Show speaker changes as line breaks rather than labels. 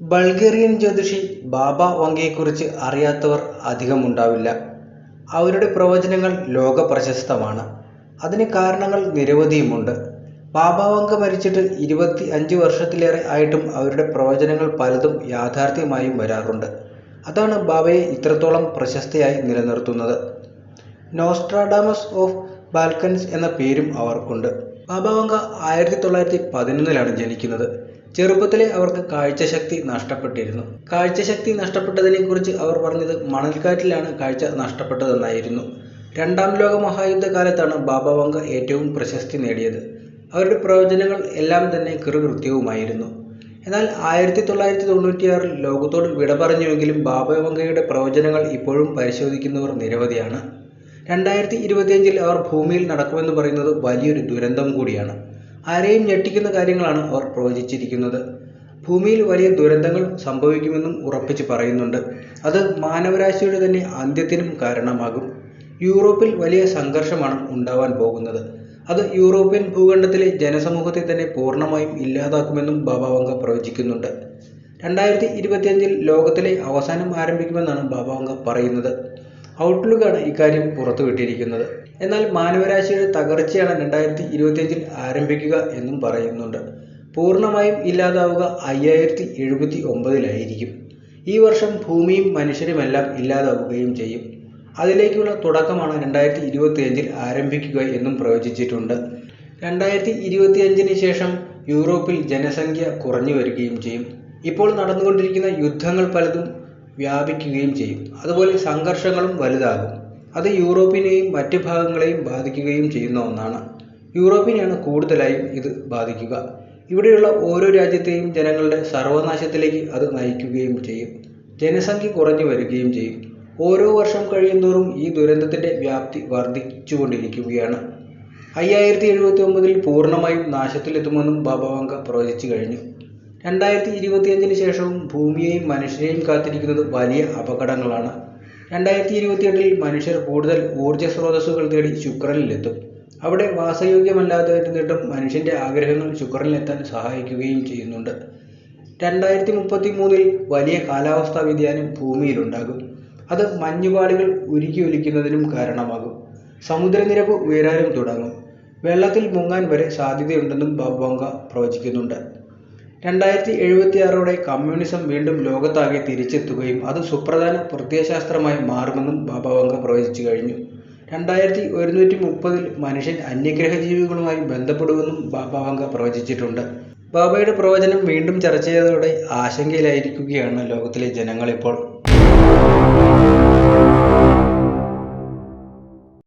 Bulgarian ജ്യോതിഷി ബാബ വംഗയെക്കുറിച്ച് അറിയാത്തവർ അധികം ഉണ്ടാവില്ല അവരുടെ പ്രവചനങ്ങൾ ലോക പ്രശസ്തമാണ് അതിന് കാരണങ്ങൾ നിരവധിയുമുണ്ട്. ബാബ വങ്ക മരിച്ചിട്ട് ഇരുപത്തി അഞ്ച് വർഷത്തിലേറെ ആയിട്ടും അവരുടെ പ്രവചനങ്ങൾ പലതും യാഥാർത്ഥ്യമായും വരാറുണ്ട്. അതാണ് ബാബയെ ഇത്രത്തോളം പ്രശസ്തയായി നിലനിർത്തുന്നത്. നോസ്ട്രാഡാമസ് ഓഫ് ബാൽക്കൻസ് എന്ന പേരും അവർക്കുണ്ട്. ബാബ ആയിരത്തി തൊള്ളായിരത്തി പതിനൊന്നിലാണ് ജനിക്കുന്നത്. ചെറുപ്പത്തിലേ അവർക്ക് കാഴ്ചശക്തി നഷ്ടപ്പെട്ടിരുന്നു. കാഴ്ചശക്തി നഷ്ടപ്പെട്ടതിനെക്കുറിച്ച് അവർ പറഞ്ഞത് മണൽക്കാറ്റിലാണ് കാഴ്ച നഷ്ടപ്പെട്ടതെന്നായിരുന്നു. രണ്ടാം ലോക ലോകമഹായുദ്ധകാലത്താണ് ബാബ വങ്ക ഏറ്റവും പ്രശസ്തി നേടിയത്. അവരുടെ പ്രവചനങ്ങൾ എല്ലാം തന്നെ കൃകൃത്യവുമായിരുന്നു എന്നാൽ ആയിരത്തി തൊള്ളായിരത്തി തൊണ്ണൂറ്റിയാറിൽ ലോകത്തോട് വിട പറഞ്ഞുവെങ്കിലും ബാബ വംഗയുടെ പ്രവചനങ്ങൾ ഇപ്പോഴും പരിശോധിക്കുന്നവർ നിരവധിയാണ്. രണ്ടായിരത്തി ഇരുപത്തിയഞ്ചിൽ അവർ ഭൂമിയിൽ നടക്കുമെന്ന് പറയുന്നത് വലിയൊരു ദുരന്തം കൂടിയാണ്. ആരെയും ഞെട്ടിക്കുന്ന കാര്യങ്ങളാണ് അവർ പ്രവചിച്ചിരിക്കുന്നത്. ഭൂമിയിൽ വലിയ ദുരന്തങ്ങൾ സംഭവിക്കുമെന്നും ഉറപ്പിച്ച് പറയുന്നുണ്ട്. അത് മാനവരാശിയുടെ തന്നെ അന്ത്യത്തിനും കാരണമാകും. യൂറോപ്പിൽ വലിയ സംഘർഷമാണ് ഉണ്ടാവാൻ പോകുന്നത്. അത് യൂറോപ്യൻ ഭൂഖണ്ഡത്തിലെ ജനസമൂഹത്തെ തന്നെ പൂർണമായും ഇല്ലാതാക്കുമെന്നും ബാബാവങ്ക പ്രവചിക്കുന്നുണ്ട്. രണ്ടായിരത്തി ഇരുപത്തിയഞ്ചിൽ ലോകത്തിലെ അവസാനം ആരംഭിക്കുമെന്നാണ് ബാബാവങ്ക പറയുന്നത്. ഔട്ട്ലുക്കാണ് ഇക്കാര്യം പുറത്തുവിട്ടിരിക്കുന്നത്. എന്നാൽ മാനവരാശിയുടെ തകർച്ചയാണ് രണ്ടായിരത്തി ഇരുപത്തിയഞ്ചിൽ ആരംഭിക്കുക എന്നും പറയുന്നുണ്ട്. പൂർണമായും ഇല്ലാതാവുക അയ്യായിരത്തി എഴുപത്തി ഒമ്പതിലായിരിക്കും ഈ വർഷം ഭൂമിയും മനുഷ്യരുമെല്ലാം ഇല്ലാതാവുകയും ചെയ്യും. അതിലേക്കുള്ള തുടക്കമാണ് രണ്ടായിരത്തി ഇരുപത്തിയഞ്ചിൽ ആരംഭിക്കുക എന്നും പ്രവചിച്ചിട്ടുണ്ട്. രണ്ടായിരത്തി ഇരുപത്തിയഞ്ചിന് ശേഷം യൂറോപ്പിൽ ജനസംഖ്യ കുറഞ്ഞു വരികയും ചെയ്യും. ഇപ്പോൾ നടന്നുകൊണ്ടിരിക്കുന്ന യുദ്ധങ്ങൾ പലതും വ്യാപിക്കുകയും ചെയ്യും. അതുപോലെ സംഘർഷങ്ങളും വലുതാകും. അത് യൂറോപ്പിനെയും മറ്റ് ഭാഗങ്ങളെയും ബാധിക്കുകയും ചെയ്യുന്ന ഒന്നാണ്. യൂറോപ്പിനെയാണ് കൂടുതലായും ഇത് ബാധിക്കുക. ഇവിടെയുള്ള ഓരോ രാജ്യത്തെയും ജനങ്ങളുടെ സർവനാശത്തിലേക്ക് അത് നയിക്കുകയും ചെയ്യും. ജനസംഖ്യ കുറഞ്ഞു വരികയും ചെയ്യും. ഓരോ വർഷം കഴിയുന്തോറും ഈ ദുരന്തത്തിന്റെ വ്യാപ്തി വർദ്ധിച്ചുകൊണ്ടിരിക്കുകയാണ്. അയ്യായിരത്തി എഴുപത്തി ഒമ്പതിൽ പൂർണമായും നാശത്തിലെത്തുമെന്നും ബാബാവങ്ക പ്രവചിച്ചു കഴിഞ്ഞു. രണ്ടായിരത്തി ഇരുപത്തിയഞ്ചിന് ശേഷവും ഭൂമിയെയും മനുഷ്യരെയും കാത്തിരിക്കുന്നത് വലിയ അപകടങ്ങളാണ്. രണ്ടായിരത്തി ഇരുപത്തിയെട്ടിൽ മനുഷ്യർ കൂടുതൽ ഊർജസ്രോതസ്സുകൾ തേടി ശുക്രനിലെത്തും. അവിടെ വാസയോഗ്യമല്ലാതെ ഇരുന്നിട്ടും മനുഷ്യന്റെ ആഗ്രഹങ്ങൾ ശുക്രനിലെത്താൻ സഹായിക്കുകയും ചെയ്യുന്നുണ്ട്. രണ്ടായിരത്തി മുപ്പത്തി മൂന്നിൽ വലിയ കാലാവസ്ഥാ വ്യതിയാനം ഭൂമിയിലുണ്ടാകും. അത് മഞ്ഞുപാളികൾ ഉരുകിയൊലിക്കുന്നതിനും കാരണമാകും. സമുദ്രനിരപ്പ് ഉയരാനും തുടങ്ങും. വെള്ളത്തിൽ മുങ്ങാൻ വരെ സാധ്യതയുണ്ടെന്നും വംഗ പ്രവചിക്കുന്നുണ്ട്. രണ്ടായിരത്തി എഴുപത്തിആറോടെ കമ്മ്യൂണിസം വീണ്ടും ലോകത്താകെ തിരിച്ചെത്തുകയും അത് സുപ്രധാന പ്രത്യയശാസ്ത്രമായി മാറുമെന്നും ബാബ വംഗ പ്രവചിച്ചു കഴിഞ്ഞു. രണ്ടായിരത്തി ഒരുന്നൂറ്റി മുപ്പതിൽ മനുഷ്യൻ അന്യഗ്രഹ ജീവികളുമായി ബന്ധപ്പെടുമെന്നും ബാബ വംഗ പ്രവചിച്ചിട്ടുണ്ട്. ബാബയുടെ പ്രവചനം വീണ്ടും ചർച്ച ചെയ്തതോടെ ആശങ്കയിലായിരിക്കുകയാണ് ലോകത്തിലെ ജനങ്ങളിപ്പോൾ.